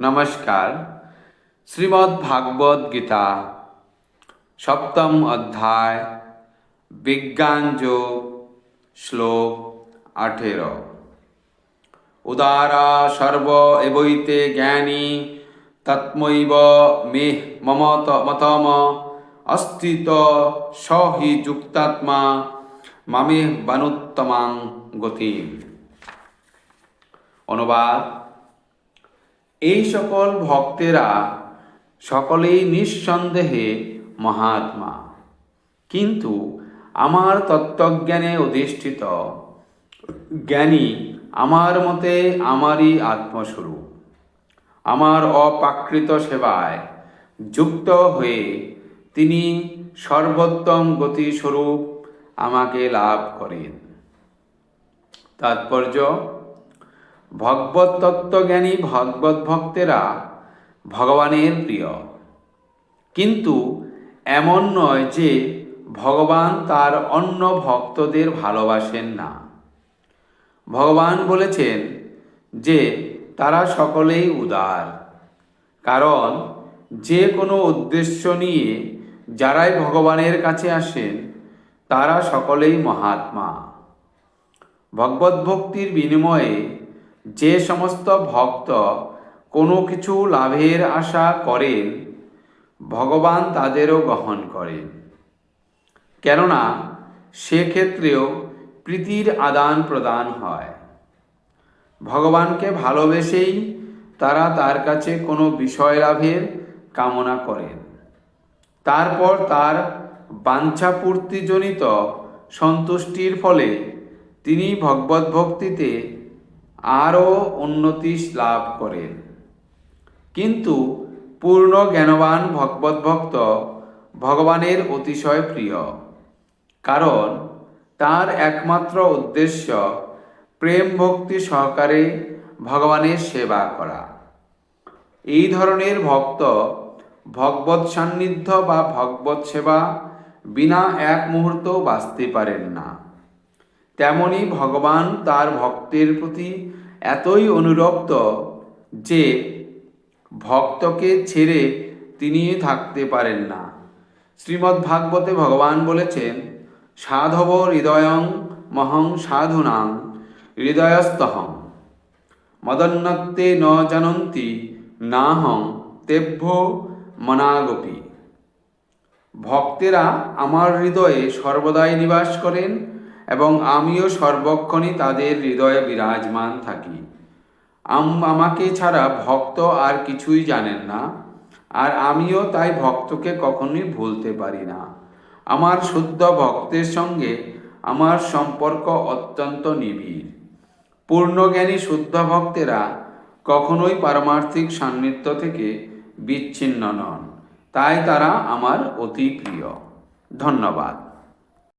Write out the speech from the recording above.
নমস্কার। শ্রীমদ্ ভাগবত গীতা, সপ্তম অধ্যায় বিজ্ঞান যোগ শ্লোক আঠেরো। উদারা সর্ব এবৈতে জ্ঞানী, তৎমৈব মে মমত মতম, অস্থিত স হি যুক্তাত্মা, মামে বানুত্তমাং গতিম। অনুবাদ এই সকল ভক্তেরা সকলেই নিঃসন্দেহে মহাত্মা। কিন্তু আমার তত্ত্বজ্ঞানে অধিষ্ঠিত জ্ঞানী আমার মতে আমারই আত্মস্বরূপ। আমার অপ্রাকৃত সেবায় যুক্ত হয়ে তিনি সর্বোত্তম গতিস্বরূপ আমাকে লাভ করেন। তাৎপর্য ভগবত তত্ত্বজ্ঞানী ভগবত ভক্তেরা ভগবানের প্রিয়। কিন্তু এমন নয় যে ভগবান তার অন্য ভক্তদের ভালোবাসেন না। ভগবান বলেছেন যে তারা সকলেই উদার, কারণ যে কোনো উদ্দেশ্য নিয়ে যারাই ভগবানের কাছে আসেন, তারা সকলেই মহাত্মা। ভগবত ভক্তির বিনিময়ে যে সমস্ত ভক্ত কোনো কিছু লাভের আশা করেন, ভগবান তাদেরও গ্রহণ করেন। কেননা সেক্ষেত্রেও প্রীতির আদান প্রদান হয়। ভগবানকে ভালোবেসেই তারা তার কাছে কোনো বিষয় লাভের কামনা করেন। তারপর তার বাঞ্ছাপূর্তিজনিত সন্তুষ্টির ফলে তিনি ভগবত ভক্তিতে আরও উন্নতি লাভ করেন কিন্তু পূর্ণ জ্ঞানবান ভগবত ভক্ত ভগবানের অতিশয় প্রিয়। কারণ তার একমাত্র উদ্দেশ্য প্রেম ভক্তি সহকারে ভগবানের সেবা করা। এই ধরনের ভক্ত ভগবত সান্নিধ্য বা ভগবত সেবা বিনা এক মুহূর্ত বাঁচতে পারেন না। তেমনি ভগবান তার ভক্তের প্রতি এতই অনুরক্ত যে ভক্তকে ছেড়ে তিনি থাকতে পারেন না। শ্রীমদ্ ভাগবতে ভগবান বলেছেন, সাধব হৃদয়ং মহং সাধুনাং হৃদয়স্তহং মদন্নত্তে ন জানন্তি নাহং তেভ্য মনাগপি। ভক্তেরা আমার হৃদয়ে সর্বদাই নিবাস করেন এবং আমিও সর্বক্ষণই তাদের হৃদয়ে বিরাজমান থাকি। আমাকে ছাড়া ভক্ত আর কিছুই জানেন না, আর আমিও তাই ভক্তকে কখনোই ভুলতে পারি না। আমার শুদ্ধ ভক্তের সঙ্গে আমার সম্পর্ক অত্যন্ত নিবিড়। পূর্ণজ্ঞানী শুদ্ধ ভক্তেরা কখনোই পারমার্থিক সান্নিধ্য থেকে বিচ্ছিন্ন নন, তাই তারা আমার অতি প্রিয়। ধন্যবাদ।